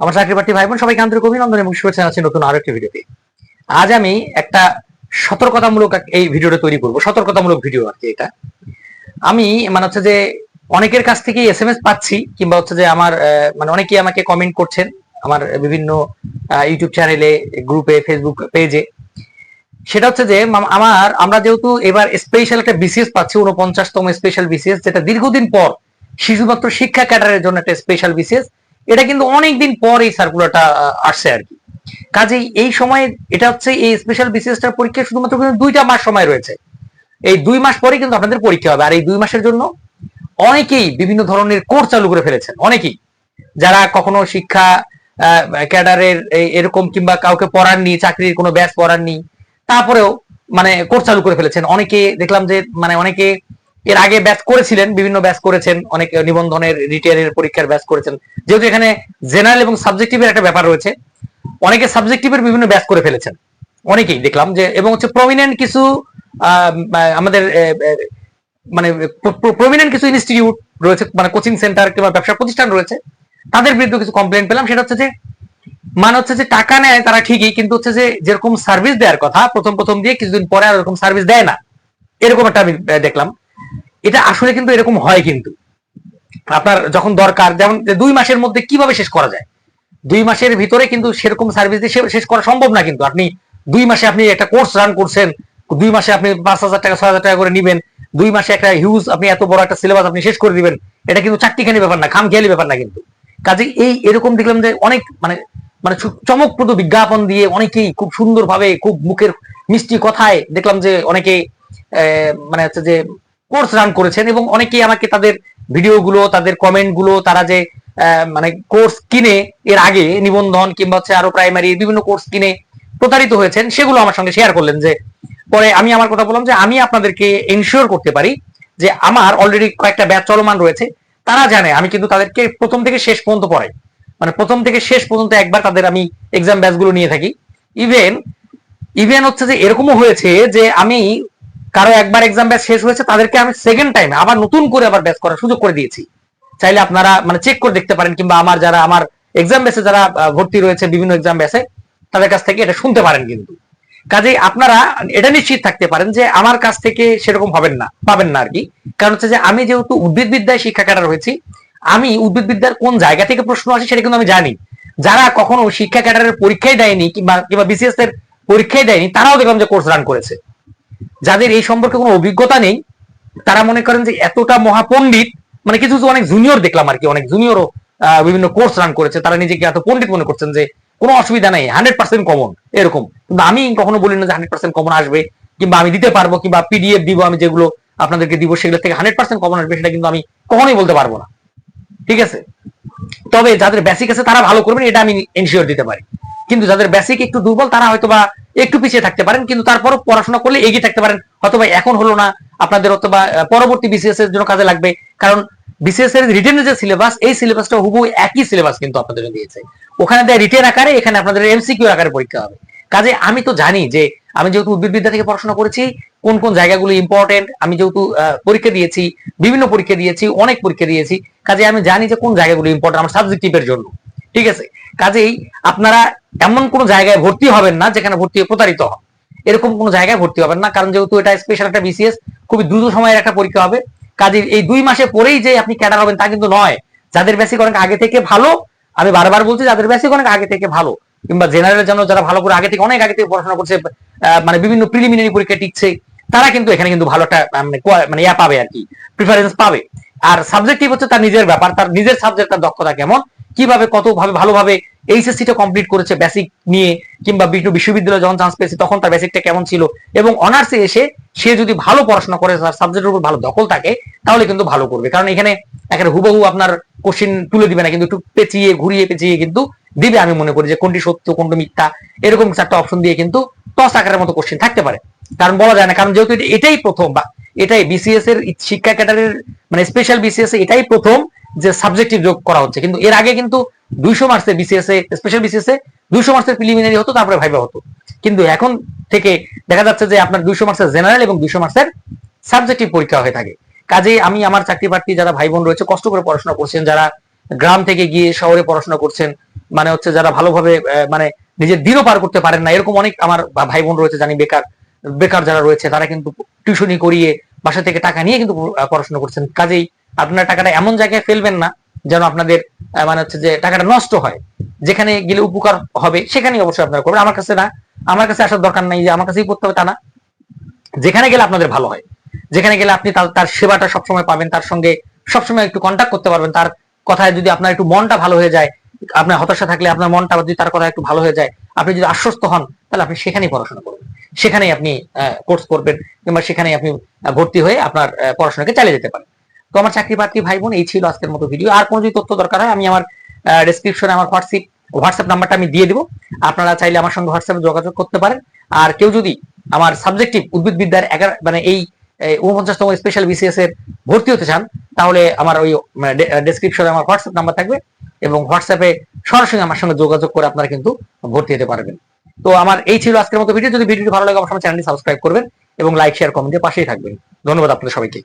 আমার চাকরি প্রার্থী ভাই বোন সবাইকে আন্তরিক অভিনন্দন এবং শুভেচ্ছা জানাচ্ছি নতুন আরও একটি ভিডিওতে। আজ আমি একটা সতর্কতামূলক এই ভিডিওটা তৈরি করব, সতর্কতামূলক ভিডিও আর কি এটা। আমি মানে হচ্ছে যে অনেকের কাছ থেকে এস এম এস পাচ্ছি, কিংবা হচ্ছে যে আমার মানে অনেকেই আমাকে কমেন্ট করছেন আমার বিভিন্ন ইউটিউব চ্যানেলে গ্রুপে ফেসবুক পেজে সেটা হচ্ছে যে আমার, আমরা যেহেতু এবার স্পেশাল একটা বিসিএস পাচ্ছি উনপঞ্চাশতম স্পেশাল বিসিএস যেটা দীর্ঘদিন পর শিশুমাত্র শিক্ষা ক্যাডারের জন্য একটা স্পেশাল বিসিএস এটা কিন্তু অনেকদিন পর এই সার্কুলারটা আসছে আর কি। কাজেই এই সময়ে এটা হচ্ছে এই স্পেশাল বিসিএসটার পরীক্ষা শুধুমাত্র কিন্তু দুইটা মাস সময় রয়েছে। এই দুই মাস পরে কিন্তু আপনাদের পরীক্ষা হবে। আর এই দুই মাসের জন্য অনেকেই বিভিন্ন ধরনের কোর্স চালু করে ফেলেছেন। অনেকেই। যারা কখনো শিক্ষা ক্যাডারের এরকম কিংবা কাউকে পড়াননি, চাকরির কোনো ব্যাচ পড়াননি, তারপরেও মানে কোর্স চালু করে ফেলেছেন। অনেকে দেখলাম যে মানে অনেকে এর আগে ব্যাচ করেছিলেন, বিভিন্ন ব্যাচ করেছেন, অনেক নিবন্ধনের রিটেয়ারের পরীক্ষার ব্যাচ করেছেন। যেহেতু এখানে জেনারেল এবং সাবজেক্টিভের একটা ব্যাপার রয়েছে, অনেকে সাবজেক্টিভের বিভিন্ন ব্যাচ করে ফেলেছেন। অনেকেই দেখলাম যে, এবং হচ্ছে প্রমিনেন্ট কিছু আমাদের মানে প্রমিনেন্ট কিছু ইনস্টিটিউট রয়েছে মানে কোচিং সেন্টার কিংবা ব্যবসা প্রতিষ্ঠান রয়েছে, তাদের বিরুদ্ধে কিছু কমপ্লেন পেলাম। সেটা হচ্ছে যে মানে হচ্ছে যে টাকা নেয় তারা ঠিকই, কিন্তু হচ্ছে যে যেরকম সার্ভিস দেওয়ার কথা, প্রথম প্রথম দিয়ে কিছুদিন পরে আর ওরকম সার্ভিস দেয় না। এরকম একটা আমি দেখলাম। এটা আসলে কিন্তু এরকম হয় কিন্তু। আপনার যখন দরকার, যেমন দুই মাসের মধ্যে কীভাবে শেষ করা যায়? দুই মাসের ভিতরে কিন্তু সেরকম সার্ভিস দিয়ে শেষ করা সম্ভব না কিন্তু। আপনি দুই মাসে আপনি একটা কোর্স রান করছেন, দুই মাসে আপনি পাঁচ হাজার টাকা, ছয় হাজার টাকা করে নিবেন, দুই মাসে একটা হিউজ আপনি এত বড় একটা সিলেবাস আপনি শেষ করে দিবেন, এটা কিন্তু চারটিখানি ব্যাপার না খাম খেয়ালি ব্যাপার না কিন্তু। কাজে এই এরকম দেখলাম যে অনেক মানে মানে চমকপ্রদ বিজ্ঞাপন দিয়ে অনেকেই খুব সুন্দরভাবে, খুব মুখের মিষ্টি কথায় দেখলাম যে অনেকে মানে হচ্ছে যে কোর্স রান করেছেন এবং অনেকেই আমাকে তাদের ভিডিওগুলো, তাদের কমেন্টগুলো, তারা যে মানে কোর্স কিনে এর আগে নিবন্ধন কিংবা হচ্ছে আরও প্রাইমারি বিভিন্ন কোর্স কিনে প্রতারিত হয়েছেন, সেগুলো আমার সঙ্গে শেয়ার করলেন যে, পরে আমি আমার কথা বললাম যে, আমি আপনাদেরকে এনশিওর করতে পারি যে আমার অলরেডি কয়েকটা ব্যাচ চলমান রয়েছে। তারা জানে, আমি কিন্তু তাদেরকে প্রথম থেকে শেষ পর্যন্ত পড়াই। মানে প্রথম থেকে শেষ পর্যন্ত একবার তাদের আমি এক্সাম ব্যাচগুলো নিয়ে থাকি। ইভেন ইভেন হচ্ছে যে এরকমও হয়েছে যে আমি কারও একবার এক্সাম ব্যাচ শেষ হয়েছে, তাদেরকে আমি সেকেন্ড টাইমে আবার নতুন করে আবার ব্যাচ করার সুযোগ করে দিয়েছি। চাইলে আপনারা মানে চেক করে দেখতে পারেন কিংবা আমার যারা, আমার এক্সাম ব্যাচে যারা ভর্তি রয়েছে বিভিন্ন এক্সাম ব্যাচে তাদের কাছ থেকে এটা শুনতে পারেন কিন্তু। কাজেই আপনারা এটা নিশ্চিত থাকতে পারেন যে আমার কাছ থেকে সেরকম হবেন না, পাবেন না আর কি কারণ হচ্ছে যে আমি যেহেতু উদ্ভিদ বিদ্যায় শিক্ষা ক্যাডার হয়েছি, আমি উদ্ভিদ বিদ্যার কোন জায়গা থেকে প্রশ্ন আসে সেটা কিন্তু আমি জানি। যারা কখনো শিক্ষা ক্যাডারের পরীক্ষায় দেয়নি কিংবা কিংবা বিসিএস এর পরীক্ষায় দেয়নি, তারাও দেখলাম যে কোর্স রান করেছে। যাদের এই সম্পর্কে কোনো অভিজ্ঞতা নেই, তারা মনে করেন যে এতটা মহাপণ্ডিত মানে কিছু কিছু অনেক জুনিয়র দেখলাম আর কি, অনেক জুনিয়রও বিভিন্ন কোর্স রান করেছে, তারা নিজেকে এত পণ্ডিত মনে করছেন যে কোনো অসুবিধা নেই হান্ড্রেড পার্সেন্ট কমন এরকম। কিন্তু আমি কখনো বলি না যে হান্ড্রেড পার্সেন্ট কমন আসবে, কিংবা আমি দিতে পারব, কিংবা পিডিএফ দিব আমি যেগুলো আপনাদেরকে দিব, সেগুলো থেকে হান্ড্রেড পার্সেন্ট কমন আসবে, সেটা কিন্তু আমি কখনোই বলতে পারব না। ঠিক আছে? তবে যাদের বেসিক আছে, তারা ভালো করবেন, এটা আমি এনশিওর দিতে পারি। কিন্তু যাদের বেসিক একটু দুর্বল, তারা হয়তো বা একটু পিছিয়ে থাকতে পারেন কিন্তু তারপরও পড়াশোনা করলে এগিয়ে থাকতে পারেন। হয়তো এখন হলো না আপনাদের হয়তো বা আহ, পরবর্তী বিসিএস এর জন্য কাজে লাগবে। কারণ বিসিএস এর রিটেনের যে সিলেবাস এই সিলেবাসটা হুবহু একই সিলেবাস কিন্তু আপনাদের দিয়েছে। ওখানে দেয় রিটেন আকারে এখানে আপনাদের এমসিকিউ আকারে পরীক্ষা হবে। কাজে আমি তো জানি যে আমি যেহেতু উদ্ভিদ বিদ্যা থেকে পড়াশোনা করেছি কোন কোন জায়গাগুলো ইম্পর্টেন্ট আমি যেহেতু পরীক্ষা দিয়েছি বিভিন্ন পরীক্ষা দিয়েছি অনেক পরীক্ষা দিয়েছি কাজে আমি জানি যে কোন জায়গাগুলো ইম্পর্টেন্ট আমার সাবজেক্টিভের জন্য। ঠিক আছে? কাজেই আপনারা এমন কোন জায়গায় ভর্তি হবেন না যেখানে ভর্তি প্রতারিত হন। এরকম কোন জায়গায় ভর্তি হবেন না, কারণ যেহেতু এটা স্পেশাল একটা বিসিএস খুবই দ্রুত সময়ের একটা পরীক্ষা হবে। কাজে এই দুই মাসে পরেই যে আপনি ক্যাডার হবেন তা কিন্তু নয়। যাদের বেসিক অনেক আগে থেকে ভালো, আমি বারবার বলছি যাদের বেসিক অনেক আগে থেকে ভালো, কিংবা জেনারেল জন্য যারা ভালো করে আগে থেকে, অনেক আগে থেকে পড়াশোনা করছে মানে বিভিন্ন প্রিলিমিনারি পরীক্ষা টিকছে, তারা কিন্তু এখানে কিন্তু ভালো একটা মানে মানে ইয়া পাবে আর কি প্রিফারেন্স পাবে। আর সাবজেক্টিভ হচ্ছে তার নিজের ব্যাপার, তার নিজের সাবজেক্ট তার দক্ষতা কেমন কীভাবে কত ভাবে ভালোভাবে এইচএসসি টা কমপ্লিট করেছে বেসিক নিয়ে কিংবা বিভিন্ন বিশ্ববিদ্যালয়ে যখন চান্স পেয়েছে, তখন তার বেসিকটা কেমন ছিল? এবং অনার্সে এসে সে যদি ভালো পড়াশোনা করে, তার সাবজেক্টের উপর ভালো দখল থাকে, তাহলে কিন্তু ভালো করবে। কারণ এখানে এখানে হুবহু আপনার কোশ্চেন তুলে দিবে না, কিন্তু একটু পেঁচিয়ে, ঘুরিয়ে পেঁচিয়ে কিন্তু দিবে আমি মনে করি যে, কোনটি সত্য, কোনটি মিথ্যা, এরকম চারটা অপশন দিয়ে কিন্তু টস আকারের মতো কোশ্চেন থাকতে পারে। কারণ বলা যায় না, কারণ যেহেতু এটাই প্রথম, বা এটাই বিসিএস এর শিক্ষা ক্যাডারের মানে স্পেশাল বিসিএস এটাই প্রথম যে সাবজেক্টিভ যোগ করা হচ্ছে। কিন্তু এর আগে কিন্তু দুইশো মার্কসে বিসিএস এ স্পেশাল বিসিএস এ দুইশো মার্কসের প্রিলিমিনারি হতো, তারপরে ভাইবা হতো। কিন্তু এখন থেকে দেখা যাচ্ছে যে আপনার দুইশো মার্কসের জেনারেল এবং দুইশো মার্কসের সাবজেক্টিভ পরীক্ষা হয়ে থাকে। কাজেই আমি আমার চাকরি প্রার্থী যারা ভাই বোন রয়েছে, কষ্ট করে পড়াশোনা করছেন, যারা গ্রাম থেকে গিয়ে শহরে পড়াশোনা করছেন মানে হচ্ছে যারা ভালোভাবে মানে নিজের দিনও পার করতে পারেন না, এরকম অনেক আমার ভাই বোন রয়েছে জানি, বেকার বেকার যারা রয়েছে, তারা কিন্তু টিউশনি করিয়ে বাসা থেকে টাকা নিয়ে কিন্তু পড়াশোনা করছেন। কাজেই আপনার টাকাটা এমন জায়গায় ফেলবেন না যেন আপনাদের মানে হচ্ছে যে টাকাটা নষ্ট হয়। যেখানে গেলে উপকার হবে, সেখানেই অবশ্যই আপনারা করবেন। আমার কাছে না, আমার কাছে আসার দরকার নাই যে আমার কাছেই করতে হবে তা না। যেখানে গেলে আপনাদের ভালো হয়। যেখানে গেলে আপনি তার সেবাটা সবসময় পাবেন, তার সঙ্গে সবসময় একটু কন্ট্যাক্ট করতে পারবেন। তার কথায় যদি আপনার একটু মনটা ভালো হয়ে যায়, আপনার হতাশা থাকলে আপনার মনটা যদি তার কথা একটু ভালো হয়ে যায়, আপনি যদি আশ্বস্ত হন, তাহলে আপনি সেখানেই পড়াশোনা করবেন। সেখানেই আপনি কোর্স করবেন কিংবা সেখানেই আপনি ভর্তি হয়ে আপনার পড়াশোনাকে চালিয়ে যেতে পারেন। তো আমার চাকরি বাকরি ভাই বোন, এই ছিল আজকের মতো ভিডিও আর কোনো যদি তথ্য দরকার হয়, আমি আমার ডেসক্রিপশনে আমার হোয়াটসঅ্যাপ হোয়াটসঅ্যাপ নাম্বারটা আমি দিয়ে দিব। আপনারা চাইলে আমার সঙ্গে হোয়াটসঅ্যাপে যোগাযোগ করতে পারেন। আর কেউ যদি আমার সাবজেক্টিভ উদ্ভিদ বিদ্যার এগারো মানে এই উনপঞ্চাশতম স্পেশাল বিসিএস এর ভর্তি হতে চান, তাহলে আমার ওই ডেসক্রিপশনে আমার হোয়াটসঅ্যাপ নাম্বার থাকবে এবং হোয়াটসঅ্যাপে সরাসরি আমার সঙ্গে যোগাযোগ করে আপনারা কিন্তু ভর্তি হতে পারবেন। তো আমার এই ছিল আজকের মতো ভিডিও যদি ভিডিওটি ভালো লাগে আমার চ্যানেলটি সাবস্ক্রাইব করবেন এবং লাইক শেয়ার কমেন্টের পাশেই থাকবেন। ধন্যবাদ আপনাদের সবাইকে।